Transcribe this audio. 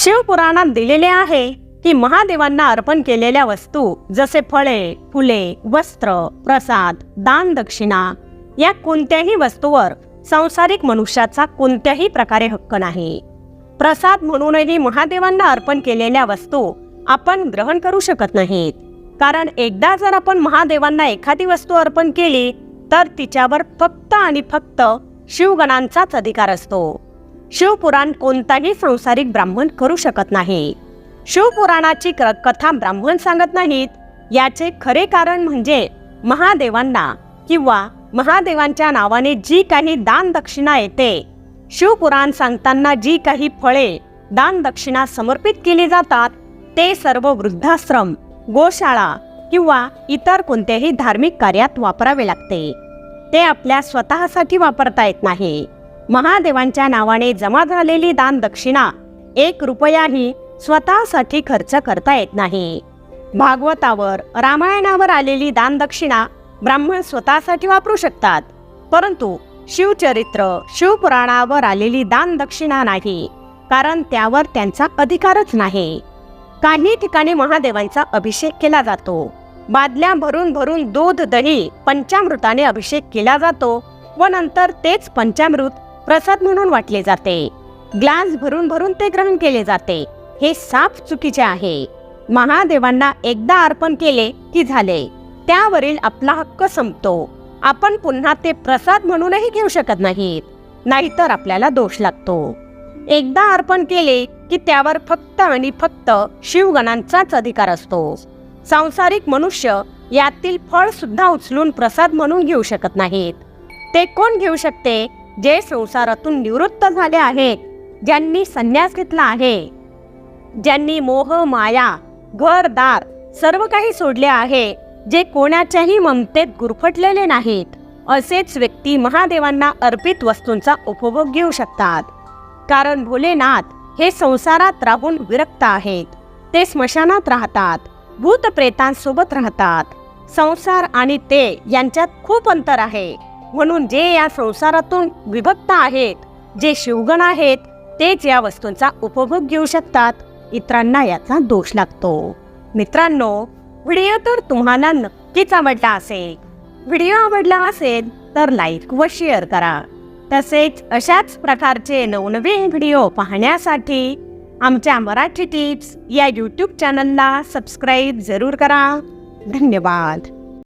शिवपुराणात दिलेले आहे की महादेवांना अर्पण केलेल्या वस्तू जसे फळे फुले वस्त्र प्रसाद दान दक्षिणा या कोणत्याही वस्तूवर सांसारिक मनुष्याचा कोणत्याही प्रकारे हक्क नाही. प्रसाद म्हणूनही महादेवांना अर्पण केलेल्या वस्तू आपण ग्रहण करू शकत नाहीत. कारण एकदा जर आपण महादेवांना एखादी वस्तू अर्पण केली तर तिच्यावर फक्त आणि फक्त शिवगणांचाच अधिकार असतो. शिवपुराण कोणताही संसारिक ब्राह्मण करू शकत नाही. शिवपुराणाची क- कथा ब्राह्मण सांगत नाहीत. याचे खरे कारण म्हणजे महादेवांना किंवा महादेवांच्या नावाने जी काही दान दक्षिणा येते शिवपुराण सांगताना जी काही फळे दान दक्षिणा समर्पित केली जातात ते सर्व वृद्धाश्रम गोशाळा किंवा इतर कोणत्याही धार्मिक कार्यात वापरावे लागते. ते आपल्या स्वतःसाठी वापरता येत नाही. महादेवांच्या नावाने जमा झालेली दान दक्षिणा एक रुपयाही स्वतःसाठी खर्च करता येत नाही. भागवतावर रामायणावर आलेली दान दक्षिणा ब्राह्मण स्वतःसाठी वापरू शकतात परंतु शिवचरित्र शिवपुराणावर आलेली दान दक्षिणा नाही कारण त्यावर त्यांचा अधिकारच नाही. काही ठिकाणी महादेवांचा अभिषेक केला जातो. बादल्या भरून भरून दूध दही पंचामृताने अभिषेक केला जातो व नंतर तेच पंचामृत प्रसाद म्हणून वाटले जाते. ग्लास भरून भरून ते ग्रहण केले जाते. हे साफ चुकीचे आहे. महादेवांना एकदा अर्पण केले की झाले. त्यावरील आपला हक्क संपतो. आपण पुन्हा ते प्रसाद म्हणूनही घेऊ शकत नाहीत. नाहीतर आपल्याला दोष लागतो. एकदा अर्पण केले की त्यावर फक्त आणि फक्त शिवगणांचाच अधिकार असतो. सांसारिक मनुष्य यातील फळ सुद्धा उचलून प्रसाद म्हणून घेऊ शकत नाहीत. ते कोण घेऊ शकते? जे संसारातून निवृत्त झाले आहेत ज्यांनी संन्यास घेतला आहे. ज्यांनी मोह माया घरदार सर्व काही सोडले आहे जे कोणाच्याही ममतेत गुरफटलेले नाहीत असेच व्यक्ती महादेवांना अर्पित वस्तूंचा उपभोग घेऊ शकतात. कारण भोलेनाथ हे संसारात राहून विरक्त आहेत. ते स्मशानात राहतात भूत प्रेतांसोबत राहतात. संसार आणि ते यांच्यात खूप अंतर आहे. म्हणून जे या संसारातून विभक्त आहेत जे शिवगण आहेत तेच या वस्तूंचा उपभोग घेऊ शकतात. इतरांना याचा दोष लागतो. मित्रांनो व्हिडिओ तर तुम्हाला नक्कीच आवडला असेल. व्हिडिओ आवडला असेल तर लाईक व शेअर करा. तसेच अशाच प्रकारचे नवनवीन व्हिडिओ पाहण्यासाठी आमच्या मराठी टिप्स या यूट्यूब चॅनलला सबस्क्राईब जरूर करा. धन्यवाद.